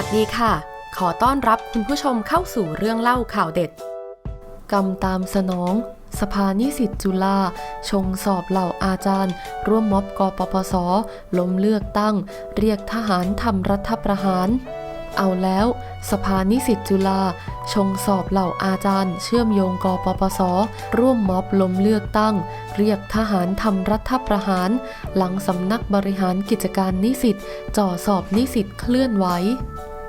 วัสดีค่ะ ขอต้อนรับคุณผู้ชมเข้าสู่เรื่องเล่าข่าวเด็ด กรรมตามสนอง สภานิสิตจุฬาชงสอบเหล่าอาจารย์ ร่วมม็อบกปปส ล้มเลือกตั้ง เรียกทหารทำรัฐประหาร เอาแล้ว สภานิสิตจุฬาชงสอบเหล่าอาจารย์ เชื่อมโยงกปปส ร่วมม็อบล้มเลือกตั้ง เรียกทหารทำรัฐประหาร หลังสำนักบริหารกิจการนิสิตจ่อสอบนิสิตเคลื่อนไหว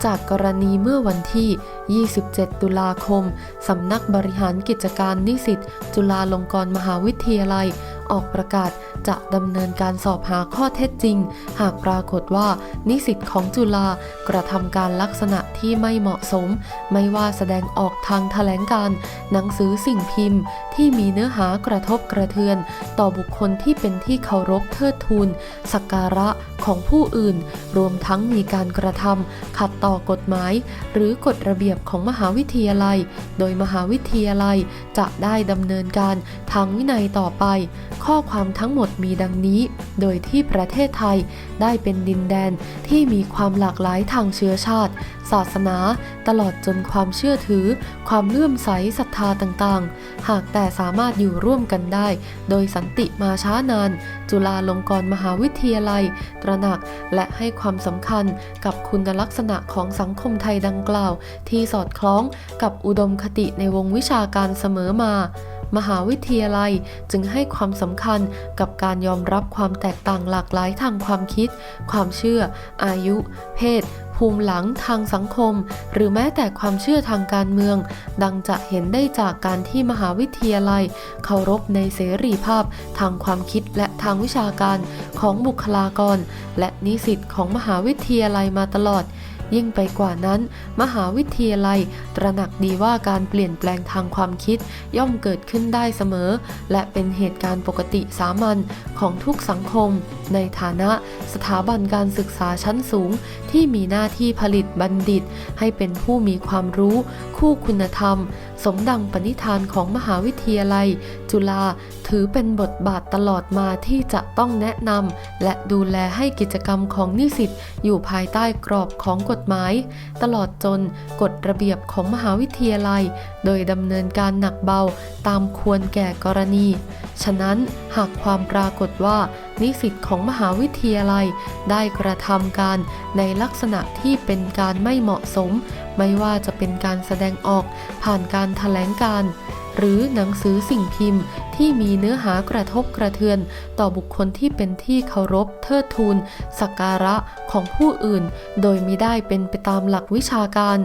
จากกรณีเมื่อวันที่ 27 ตุลาคม สำนักบริหารกิจการนิสิต จุฬาลงกรณ์มหาวิทยาลัย ออกประกาศจะดำเนินการสอบหาข้อเท็จจริง หากปรากฏว่านิสิตของจุฬากระทำการลักษณะที่ไม่เหมาะสม ไม่ว่าแสดงออกทางแถลงการ์หนังสือสิ่งพิมพ์ ที่มีเนื้อหากระทบกระเทือน ต่อบุคคลที่เป็นที่เคารพเทิดทูนสักการะของผู้อื่น รวมทั้งมีการกระทำขัดต่อกฎหมาย หรือกฎระเบียบของมหาวิทยาลัย โดยมหาวิทยาลัยจะได้ดำเนินการทางวินัยต่อไปข้อความทั้งหมดมีดังนี้ โดยที่ประเทศไทยได้เป็นดินแดนที่มีความหลากหลายทางเชื้อชาติ ศาสนา ตลอดจนความเชื่อถือ ความเลื่อมใสศรัทธาต่างๆ หากแต่สามารถอยู่ร่วมกันได้ โดยสันติมาช้านาน จุฬาลงกรณ์มหาวิทยาลัย ตระหนักและให้ความสำคัญกับคุณลักษณะของสังคมไทยดังกล่าว ที่สอดคล้องกับอุดมคติในวงวิชาการเสมอมา มหาวิทยาลัยจึงให้ความสำคัญกับการยอมรับความแตกต่างหลากหลายทางความคิด ความเชื่อ อายุ เพศภูมิหลังทางสังคม หรือแม้แต่ความเชื่อทางการเมือง ดังจะเห็นได้จากการที่มหาวิทยาลัย เคารพในเสรีภาพ ทางความคิดและทางวิชาการของบุคลากร และนิสิตของมหาวิทยาลัยมาตลอด ยิ่งไปกว่านั้น มหาวิทยาลัย ตระหนักดีว่าการเปลี่ยนแปลงทางความคิดย่อมเกิดขึ้นได้เสมอ และเป็นเหตุการณ์ปกติสามัญของทุกสังคม ในฐานะสถาบันการศึกษาชั้นสูง ที่มีหน้าที่ผลิตบัณฑิต ให้เป็นผู้มีความรู้ คู่คุณธรรม สมดังปณิธานของมหาวิทยาลัย จุฬาถือเป็นบทบาทตลอดมาที่จะต้องแนะนำและดูแลให้กิจกรรมของนิสิตอยู่ภายใต้กรอบของกฎหมาย ตลอดจนกฎระเบียบของมหาวิทยาลัยโดยดำเนินการหนักเบาตามควรแก่กรณี ฉะนั้นหากความปรากฏว่า นิสิตของมหาวิทยาลัยได้กระทำการในลักษณะที่เป็นการไม่เหมาะสม ไม่ว่าจะเป็นการแสดงออกผ่านการแถลงการ์หรือหนังสือสิ่งพิมพ์ที่มีเนื้อหากระทบกระเทือน ต่อบุคคลที่เป็นที่เคารพเทิดทูนสักการะของผู้อื่น โดยมิได้เป็นไปตามหลักวิชาการ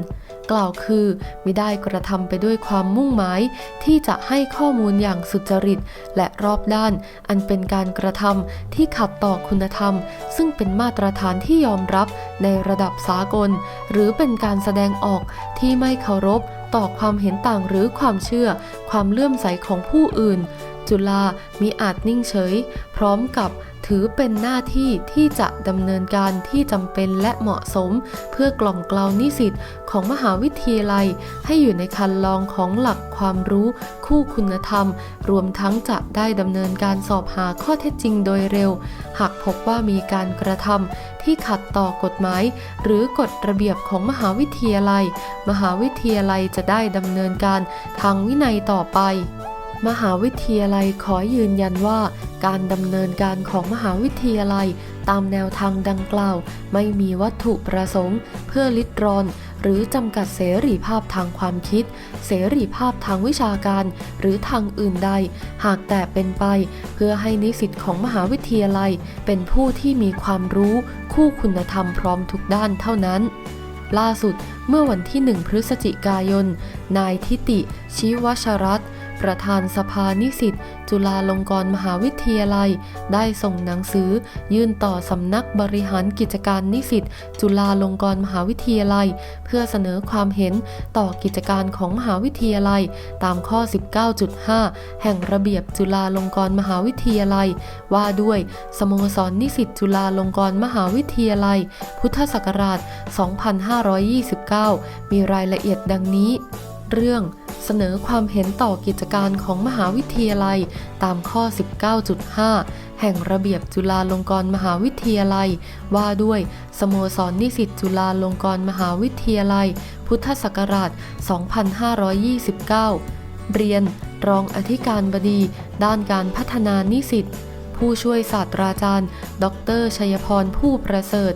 กล่าวคือมิได้กระทำไปด้วยความมุ่งหมายที่จะให้ข้อมูลอย่างสุจริต และรอบด้าน อันเป็นการกระทำที่ขัดต่อคุณธรรม ซึ่งเป็นมาตรฐานที่ยอมรับในระดับสากล หรือเป็นการแสดงออกที่ไม่เคารพ ต่อความเห็นต่างหรือความเชื่อ ความเลื่อมใสของผู้อื่น จุฬามีอาจนิ่งเฉย พร้อมกับถือเป็นหน้าที่ที่จะดำเนินการที่จำเป็นและเหมาะสม เพื่อกล่อมกลาวนิสิตของมหาวิทยาลัย ให้อยู่ในคันลองของหลักความรู้คู่คุณธรรม รวมทั้งจะได้ดำเนินการสอบหาข้อเท็จจริงโดยเร็ว หากพบว่ามีการกระทำที่ขัดต่อกฎหมาย หรือกฎระเบียบของมหาวิทยาลัย มหาวิทยาลัยจะได้ดำเนินการทางวินัยต่อไป มหาวิทยาลัยขอยืนยันว่า การดำเนินการของมหาวิทยาลัย ตามแนวทางดังกล่าว ไม่มีวัตถุประสงค์ เพื่อลิดรอน หรือจำกัดเสรีภาพทางความคิด เสรีภาพทางวิชาการ หรือทางอื่นใด หากแต่เป็นไป เพื่อให้นิสิตของมหาวิทยาลัย เป็นผู้ที่มีความรู้ คู่คุณธรรมพร้อมทุกด้านเท่านั้นล่าสุดเมื่อวันที่ 1 พฤศจิกายน นายทิติ ชิวชรัตน์ ประธานสภานิสิตจุฬาลงกรณ์มหาวิทยาลัย ได้ส่งหนังสือ ยื่นต่อสำนักบริหารกิจการนิสิตจุฬาลงกรณ์มหาวิทยาลัย เพื่อเสนอความเห็นต่อกิจการของมหาวิทยาลัย ตามข้อ 19.5 แห่งระเบียบจุฬาลงกรณ์มหาวิทยาลัย ว่าด้วยสโมสรนิสิตจุฬาลงกรณ์มหาวิทยาลัย พุทธศักราช 2529 มีรายละเอียดดังนี้ เรื่องเสนอความเห็นต่อกิจการของมหาวิทยาลัยตามข้อ 19.5 แห่งระเบียบจุฬาลงกรณ์มหาวิทยาลัย ว่าด้วยสโมสรนิสิตจุฬาลงกรณ์มหาวิทยาลัย พุทธศักราช 2529 เรียนรองอธิการบดี ด้านการพัฒนานิสิตผู้ช่วยศาสตราจารย์ ดร ชัยพรผู้ประเสริฐ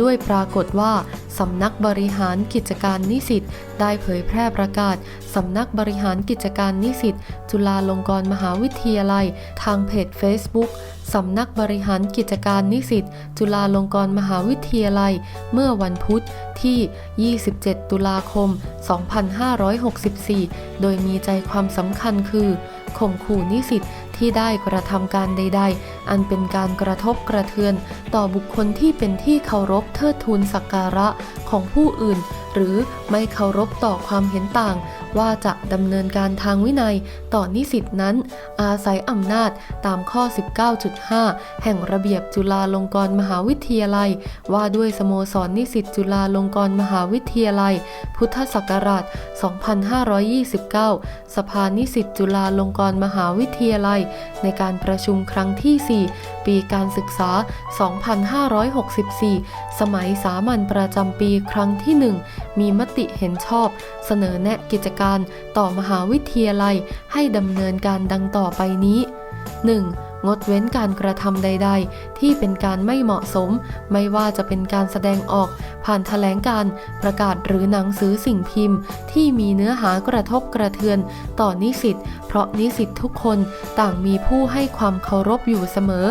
ด้วยปรากฏว่าสำนักบริหารกิจการนิสิตได้เผยแพร่ประกาศสำนักบริหารกิจการนิสิตจุฬาลงกรณ์มหาวิทยาลัย ทางเพจ Facebook สำนักบริหารกิจการนิสิตจุฬาลงกรณ์มหาวิทยาลัย เมื่อวันพุธที่ 27 ตุลาคม 2564 โดยมีใจความสำคัญคือข่มขู่นิสิตที่ได้กระทำการใด ๆ อันเป็นการกระทบกระเทือน ต่อบุคคลที่เป็นที่เคารพเทิดทูนสักการะของผู้อื่น หรือไม่เคารพต่อความเห็นต่าง ว่าจะดำเนินการทางวินัยต่อนิสิตนั้น อาศัยอำนาจตามข้อ 19.5 แห่งระเบียบจุฬาลงกรณ์มหาวิทยาลัย ว่าด้วยสโมสรนิสิตจุฬาลงกรณ์มหาวิทยาลัย พุทธศักราช 2529 สภานิสิตจุฬาลงกรณ์มหาวิทยาลัย ในการประชุมครั้งที่ 4 ปีการศึกษา 2564 สมัยสามัญประจำปีครั้งที่ 1 มีมติเห็นชอบ เสนอแนะกิจการต่อมหาวิทยาลัยให้ดำเนินการดังต่อไปนี้ 1. งดเว้นการกระทำใด ๆ ที่เป็นการไม่เหมาะสม ไม่ว่าจะเป็นการแสดงออก ผ่านแถลงการ ประกาศหรือหนังสือสิ่งพิมพ์ ที่มีเนื้อหากระทบกระเทือน ต่อนิสิตเพราะนิสิตทุกคนต่างมีผู้ให้ความเคารพอยู่เสมอ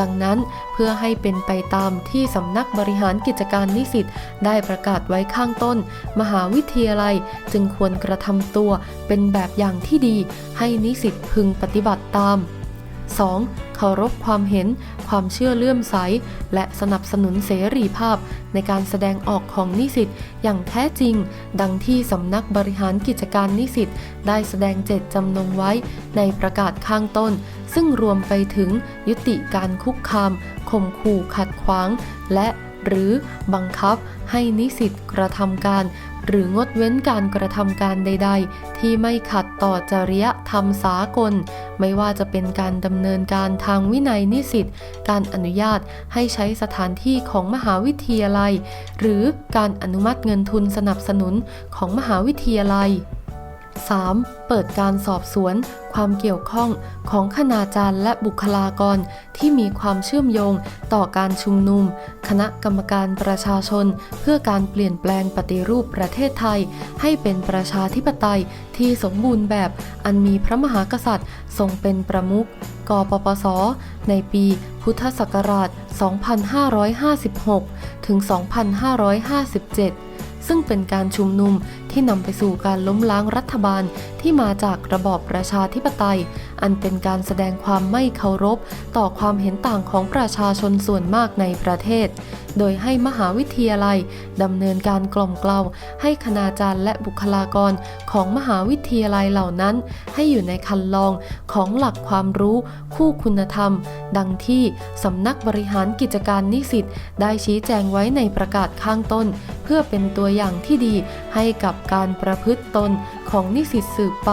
ดังนั้นเพื่อให้เป็นไปตามที่สำนักบริหารกิจการนิสิตได้ประกาศไว้ข้างต้น มหาวิทยาลัยจึงควรกระทำตัวเป็นแบบอย่างที่ดี ให้นิสิตพึงปฏิบัติตาม 2. เคารพความเห็น ความเชื่อเลื่อมใส และสนับสนุนเสรีภาพ ในการแสดงออกของนิสิตอย่างแท้จริง ดังที่สำนักบริหารกิจการนิสิตได้แสดงเจตจำนงไว้ในประกาศข้างต้น ซึ่งรวมไปถึงยุติการคุกคามข่มขู่ขัดขวาง และหรือบังคับให้นิสิตกระทำการ หรืองดเว้นการกระทำการใด ๆ ที่ไม่ขัดต่อจริยธรรมสากล ไม่ว่าจะเป็นการดำเนินการทางวินัยนิสิต การอนุญาตให้ใช้สถานที่ของมหาวิทยาลัย หรือการอนุมัติเงินทุนสนับสนุนของมหาวิทยาลัย 3. เปิดการสอบสวน ความเกี่ยวข้องของคณาจารย์และบุคลากรที่มีความเชื่อมโยงต่อการชุมนุม คณะกรรมการประชาชน เพื่อการเปลี่ยนแปลงปฏิรูปประเทศไทย ให้เป็นประชาธิปไตยที่สมบูรณ์แบบอันมีพระมหากษัตริย์ทรงเป็นประมุขกปปส ในปีพุทธศักราช 2556 ถึง 2557 ซึ่งเป็นการชุมนุมที่นำไปสู่การล้มล้างรัฐบาลที่มาจากระบอบประชาธิปไตย อันเป็นการแสดงความไม่เคารพ ต่อความเห็นต่างของประชาชนส่วนมากในประเทศ โดยให้มหาวิทยาลัยดำเนินการกล่อมเกลาให้คณาจารย์และบุคลากรของมหาวิทยาลัยเหล่านั้น ให้อยู่ในคันลองของหลักความรู้ คู่คุณธรรม ดังที่สำนักบริหารกิจการนิสิตได้ชี้แจงไว้ในประกาศข้างต้น เพื่อเป็นตัวอย่างที่ดีให้กับการประพฤติตนของนิสิตสืบไป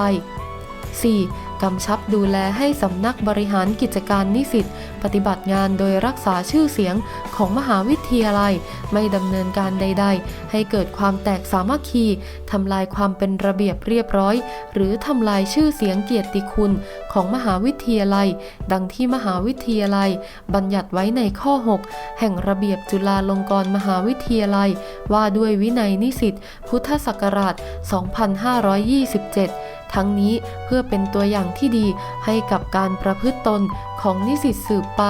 4. กำชับดูแลให้สำนักบริหารกิจการนิสิตปฏิบัติงานโดยรักษาชื่อเสียงของมหาวิทยาลัย ไม่ดำเนินการใด ๆ ให้เกิดความแตกสามัคคีทำลายความเป็นระเบียบเรียบร้อย หรือทำลายชื่อเสียงเกียรติคุณของมหาวิทยาลัย ดังที่มหาวิทยาลัย บัญญัติไว้ในข้อ 6 แห่งระเบียบจุฬาลงกรณ์มหาวิทยาลัย ว่าด้วยวินัยนิสิตพุทธศักราช 2527 ทั้งนี้เพื่อเป็นตัวอย่างที่ดีให้กับการประพฤติตนของนิสิตสืบไป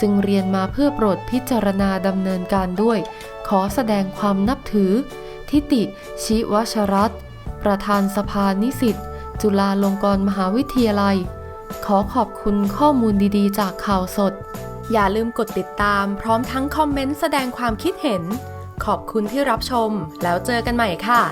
จึงเรียนมาเพื่อโปรดพิจารณาดำเนินการด้วย ขอแสดงความนับถือ ทิติ ชิวชรัตประธานสภานิสิตจุฬาลงกรณ์มหาวิทยาลัย ขอขอบคุณข้อมูลดีๆ จากข่าวสด อย่าลืมกดติดตามพร้อมทั้งคอมเมนต์แสดงความคิดเห็น ขอบคุณที่รับชมแล้วเจอกันใหม่ค่ะ